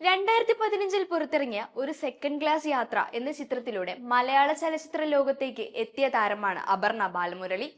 രണ്ടായിരത്തി പതിനഞ്ചിൽ പുറത്തിറങ്ങിയ ഒരു സെക്കൻഡ് ക്ലാസ് യാത്ര എന്ന ചിത്രത്തിലൂടെ മലയാള ചലച്ചിത്ര ലോകത്തേക്ക് എത്തിയ താരമാണ് അപർണ ബാലമുരളി.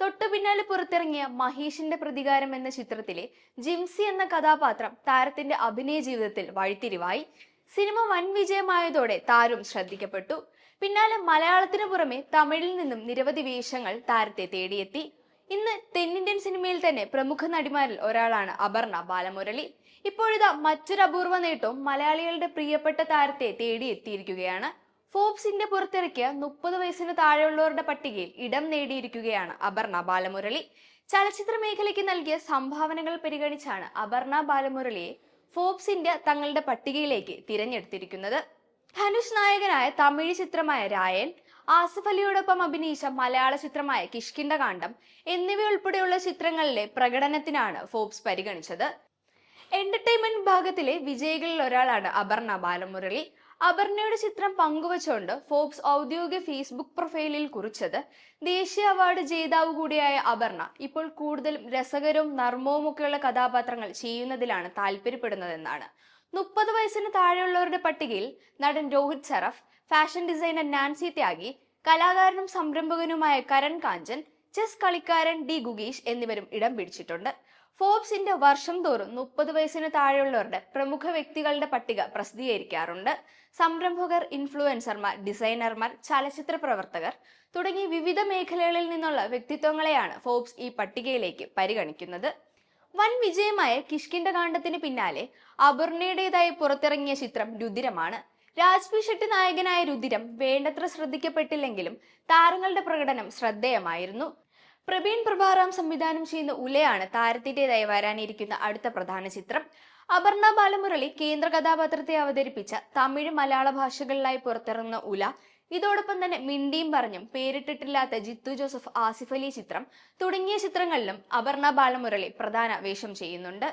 തൊട്ടു പിന്നാലെ പുറത്തിറങ്ങിയ മഹേഷിന്റെ പ്രതികാരം എന്ന ചിത്രത്തിലെ ജിംസി എന്ന കഥാപാത്രം താരത്തിന്റെ അഭിനയ ജീവിതത്തിൽ വഴിത്തിരിവായി. സിനിമ വൻ വിജയമായതോടെ താരം ശ്രദ്ധിക്കപ്പെട്ടു. പിന്നാലെ മലയാളത്തിനു പുറമെ തമിഴിൽ നിന്നും നിരവധി വേഷങ്ങൾ താരത്തെ തേടിയെത്തി. ഇന്ന് തെന്നിന്ത്യൻ സിനിമയിൽ തന്നെ പ്രമുഖ നടിമാരിൽ ഒരാളാണ് അപർണ ബാലമുരളി. ഇപ്പോഴിതാ മറ്റൊരു അപൂർവ നേട്ടവും മലയാളികളുടെ പ്രിയപ്പെട്ട താരത്തെ തേടിയെത്തിയിരിക്കുകയാണ് ഫോബ്സിന്റെ പുറത്തിറക്കിയ മുപ്പത് വയസ്സിന് താഴെയുള്ളവരുടെ പട്ടികയിൽ ഇടം നേടിയിരിക്കുകയാണ് അപർണ ബാലമുരളി. ചലച്ചിത്ര മേഖലയ്ക്ക് നൽകിയ സംഭാവനകൾ പരിഗണിച്ചാണ് അപർണ ബാലമുരളിയെ ഫോബ്സ് ഇന്ത്യ തങ്ങളുടെ പട്ടികയിലേക്ക് തിരഞ്ഞെടുത്തിരിക്കുന്നത്. ധനുഷ് നായകനായ തമിഴ് ചിത്രമായ രായൻ ആസിഫ് അലിയോടൊപ്പം അഭിനയിച്ച മലയാള ചിത്രമായ കിഷ്കിണ്ടകാന്ഡം എന്നിവയുൾപ്പെടെയുള്ള ചിത്രങ്ങളിലെ പ്രകടനത്തിനാണ് ഫോബ്സ് പരിഗണിച്ചത്. എന്റർടൈൻമെന്റ് വിഭാഗത്തിലെ വിജയികളിൽ ഒരാളാണ് അപർണ ബാലമുരളി. അപർണയുടെ ചിത്രം പങ്കുവച്ചുകൊണ്ട് ഫോബ്സ് ഔദ്യോഗിക ഫേസ്ബുക്ക് പ്രൊഫൈലിൽ കുറിച്ചത്. ദേശീയ അവാർഡ് ജേതാവ് കൂടിയായ അപർണ ഇപ്പോൾ കൂടുതൽ രസകരവും നർമ്മവുമൊക്കെയുള്ള കഥാപാത്രങ്ങൾ ചെയ്യുന്നതിലാണ് താല്പര്യപ്പെടുന്നതെന്നാണ്. മുപ്പത് വയസ്സിന് താഴെയുള്ളവരുടെ പട്ടികയിൽ നടൻ Rohit Saraf fashion designer Nancy Tyagi കലാകാരനും സംരംഭകനുമായ കരൺ കാഞ്ചൻ ചെസ് കളിക്കാരൻ ഡി ഗുഗീഷ് എന്നിവരും ഇടം പിടിച്ചിട്ടുണ്ട്. ഫോബ്സിന്റെ വർഷം തോറും മുപ്പത് വയസ്സിന് താഴെയുള്ളവരുടെ പ്രമുഖ വ്യക്തികളുടെ പട്ടിക പ്രസിദ്ധീകരിക്കാറുണ്ട്. സംരംഭകർ ഇൻഫ്ലുവൻസർമാർ ഡിസൈനർമാർ ചലച്ചിത്ര പ്രവർത്തകർ തുടങ്ങി വിവിധ മേഖലകളിൽ നിന്നുള്ള വ്യക്തിത്വങ്ങളെയാണ് ഫോബ്സ് ഈ പട്ടികയിലേക്ക് പരിഗണിക്കുന്നത്. വൻ വിജയമായ കിഷ്കിന്റെ കാണ്ഡത്തിന് പിന്നാലെ അപർണയുടേതായി പുറത്തിറങ്ങിയ ചിത്രം രുതിരമാണ് രാജ്പി ഷെട്ടി നായകനായ രുദിരം വേണ്ടത്ര ശ്രദ്ധിക്കപ്പെട്ടില്ലെങ്കിലും താരങ്ങളുടെ പ്രകടനം ശ്രദ്ധേയമായിരുന്നു. പ്രവീൺ പ്രഭാറാം സംവിധാനം ചെയ്യുന്ന ഉലയാണ് താരത്തിന്റെതായി വരാനിരിക്കുന്ന അടുത്ത പ്രധാന ചിത്രം. അപർണ ബാലമുരളി കേന്ദ്ര കഥാപാത്രത്തെ അവതരിപ്പിച്ച തമിഴ് മലയാള ഭാഷകളിലായി പുറത്തിറങ്ങുന്ന ഉല ഇതോടൊപ്പം തന്നെ മിണ്ടിയും പറഞ്ഞും പേരിട്ടിട്ടില്ലാത്ത ജിത്തു ജോസഫ് ആസിഫ് അലി ചിത്രം തുടങ്ങിയ ചിത്രങ്ങളിലും അപർണ ബാലമുരളി പ്രധാന വേഷം ചെയ്യുന്നുണ്ട്.